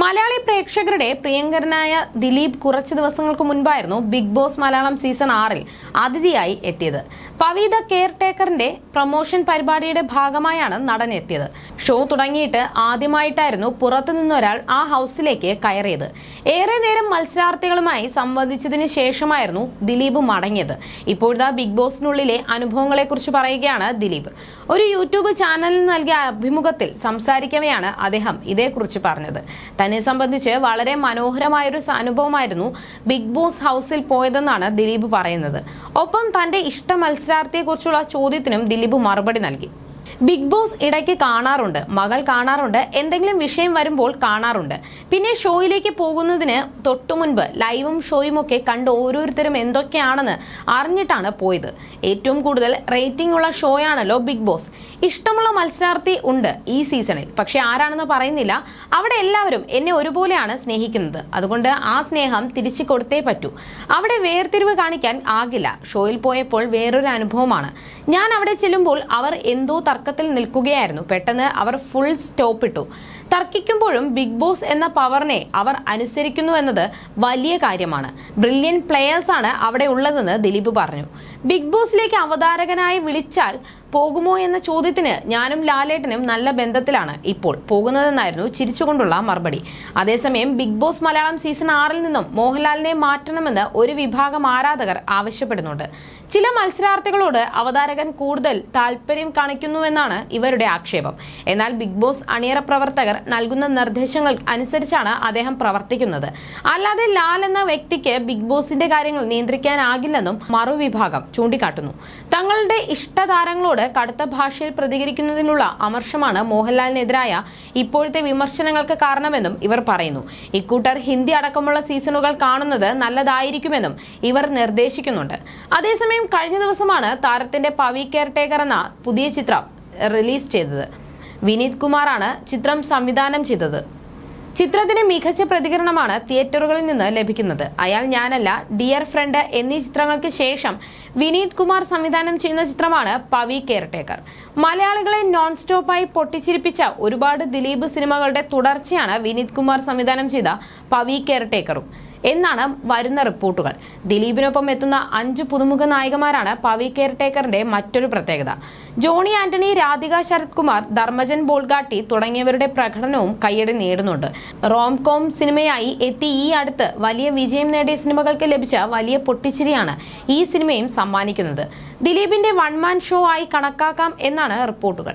മലയാളി പ്രേക്ഷകരുടെ പ്രിയങ്കരനായ ദിലീപ് കുറച്ച് ദിവസങ്ങൾക്ക് മുൻപായിരുന്നു ബിഗ് ബോസ് മലയാളം സീസൺ ആറിൽ അതിഥിയായി എത്തിയത്. പവീത കെയർ ടേക്കറിന്റെ പ്രൊമോഷൻ പരിപാടിയുടെ ഭാഗമായാണ് നടൻ എത്തിയത് ഷോ തുടങ്ങിയിട്ട് ആദ്യമായിട്ടായിരുന്നു പുറത്തു നിന്നൊരാൾ ആ ഹൗസിലേക്ക് കയറിയത്. ഏറെ നേരം മത്സരാർത്ഥികളുമായി സംവദിച്ചതിന് ശേഷമായിരുന്നു ദിലീപ് മടങ്ങിയത്. ഇപ്പോഴത്തെ ബിഗ് ബോസിനുള്ളിലെ അനുഭവങ്ങളെക്കുറിച്ച് പറയുകയാണ് ദിലീപ്. ഒരു യൂട്യൂബ് ചാനലിന് നൽകിയ അഭിമുഖത്തിൽ സംസാരിക്കവെയാണ് അദ്ദേഹം ഇതേക്കുറിച്ച് പറഞ്ഞത്. തന്നെ സംബന്ധിച്ച് വളരെ മനോഹരമായൊരു അനുഭവമായിരുന്നു ബിഗ് ബോസ് ഹൗസിൽ പോയതെന്നാണ് ദിലീപ് പറയുന്നത്. ഒപ്പം തന്റെ ഇഷ്ട മത്സരാർത്ഥിയെക്കുറിച്ചുള്ള ചോദ്യത്തിനും ദിലീപ് മറുപടി നൽകി. ബിഗ് ബോസ് ഇടയ്ക്ക് കാണാറുണ്ട് മകൾ കാണാറുണ്ട് എന്തെങ്കിലും വിഷയം വരുമ്പോൾ കാണാറുണ്ട്. പിന്നെ ഷോയിലേക്ക് പോകുന്നതിന് തൊട്ടു മുൻപ് ലൈവും ഷോയും ഒക്കെ കണ്ട് ഓരോരുത്തരും എന്തൊക്കെയാണെന്ന് അറിഞ്ഞിട്ടാണ് പോയത്. ഏറ്റവും കൂടുതൽ റേറ്റിംഗ് ഉള്ള ഷോയാണല്ലോ ബിഗ് ബോസ്. ഇഷ്ടമുള്ള മത്സരാർത്ഥി ഉണ്ട് ഈ സീസണിൽ പക്ഷെ ആരാണെന്ന് പറയുന്നില്ല. അവിടെ എല്ലാവരും എന്നെ ഒരുപോലെയാണ് സ്നേഹിക്കുന്നത്. അതുകൊണ്ട് ആ സ്നേഹം തിരിച്ചു കൊടുത്തേ പറ്റൂ. അവിടെ വേർതിരിവ് കാണിക്കാൻ ആകില്ല. ഷോയിൽ പോയപ്പോൾ വേറൊരു അനുഭവമാണ്. ഞാൻ അവിടെ ചെല്ലുമ്പോൾ അവർ എന്തോ തർക്കത്തിൽ നിൽക്കുകയായിരുന്നു. പെട്ടെന്ന് അവർ ഫുൾ സ്റ്റോപ്പ് ഇട്ടു. തർക്കിക്കുമ്പോഴും ബിഗ് ബോസ് എന്ന പവറിനെ അവർ അനുസരിക്കുന്നു എന്നത് വലിയ കാര്യമാണ്. ബ്രില്യൻ പ്ലെയേഴ്സ് ആണ് അവിടെ ഉള്ളതെന്ന് ദിലീപ് പറഞ്ഞു. ബിഗ് ബോസിലേക്ക് അവതാരകനായി വിളിച്ചാൽ പോകുമോ എന്ന ചോദ്യത്തിന് ഞാനും ലാലേട്ടനും നല്ല ബന്ധത്തിലാണ് ഇപ്പോൾ പോകുന്നതെന്നായിരുന്നു ചിരിച്ചുകൊണ്ടുള്ള മറുപടി. അതേസമയം ബിഗ് ബോസ് മലയാളം സീസൺ ആറിൽ നിന്നും മോഹൻലാലിനെ മാറ്റണമെന്ന് ഒരു വിഭാഗം ആരാധകർ ആവശ്യപ്പെടുന്നുണ്ട്. ചില മത്സരാർത്ഥികളോട് അവതാരകൻ കൂടുതൽ താല്പര്യം കാണിക്കുന്നുവെന്നാണ് ഇവരുടെ ആക്ഷേപം. എന്നാൽ ബിഗ് ബോസ് അണിയറ പ്രവർത്തകർ നൽകുന്ന നിർദ്ദേശങ്ങൾ അനുസരിച്ചാണ് അദ്ദേഹം പ്രവർത്തിക്കുന്നത്. അല്ലാതെ ലാൽ എന്ന വ്യക്തിക്ക് ബിഗ് ബോസിന്റെ കാര്യങ്ങൾ നിയന്ത്രിക്കാനാകില്ലെന്നും മറുവിഭാഗം ചൂണ്ടിക്കാട്ടുന്നു. തങ്ങളുടെ ഇഷ്ടതാരങ്ങളോട് കടുത്ത ഭാഷയിൽ പ്രതികരിക്കുന്നതിനുള്ള അമർഷമാണ് മോഹൻലാലിനെതിരായ ഇപ്പോഴത്തെ വിമർശനങ്ങൾക്ക് കാരണമെന്നും ഇവർ പറയുന്നു. ഇക്കൂട്ടർ ഹിന്ദി അടക്കമുള്ള സീസണുകൾ കാണുന്നത് നല്ലതായിരിക്കുമെന്നും ഇവർ നിർദ്ദേശിക്കുന്നുണ്ട്. അതേസമയം കഴിഞ്ഞ ദിവസമാണ് താരത്തിന്റെ പവി കെയർ ടേക്കർ എന്ന പുതിയ ചിത്രം റിലീസ് ചെയ്തത്. വിനീത് കുമാറാണ് ചിത്രം സംവിധാനം ചെയ്തത്. ചിത്രത്തിന് മികച്ച പ്രതികരണമാണ് തിയേറ്ററുകളിൽ നിന്ന് ലഭിക്കുന്നത്. അയാൾ ഞാനല്ല ഡിയർ ഫ്രണ്ട് എന്നീ ചിത്രങ്ങൾക്ക് ശേഷം വിനീത് കുമാർ സംവിധാനം ചെയ്യുന്ന ചിത്രമാണ് പവി കെയർടേക്കർ മലയാളികളെ നോൺ സ്റ്റോപ്പായി പൊട്ടിച്ചിരിപ്പിച്ച ഒരുപാട് ദിലീപ് സിനിമകളുടെ തുടർച്ചയാണ് വിനീത് കുമാർ സംവിധാനം ചെയ്ത പവി കെയർടേക്കറും എന്നാണ് വരുന്ന റിപ്പോർട്ടുകൾ. ദിലീപിനൊപ്പം എത്തുന്ന അഞ്ച് പുതുമുഖ നായികമാരാണ് പവി കെയർടേക്കറിന്റെ മറ്റൊരു പ്രത്യേകത. ജോണി ആന്റണി രാധിക ശരത് കുമാർ ധർമ്മജൻ ബോൾഗാട്ടി തുടങ്ങിയവരുടെ പ്രകടനവും കയ്യടി നേടുന്നുണ്ട്. റോംകോം സിനിമയായി എത്തി ഈ അടുത്ത് വലിയ വിജയം നേടിയ സിനിമകൾക്ക് ലഭിച്ച വലിയ പൊട്ടിച്ചിരിയാണ് ഈ സിനിമയും സമ്മാനിക്കുന്നത്. ദിലീപിന്റെ വൺമാൻ ഷോ ആയി കണക്കാക്കാം എന്നാണ് റിപ്പോർട്ടുകൾ.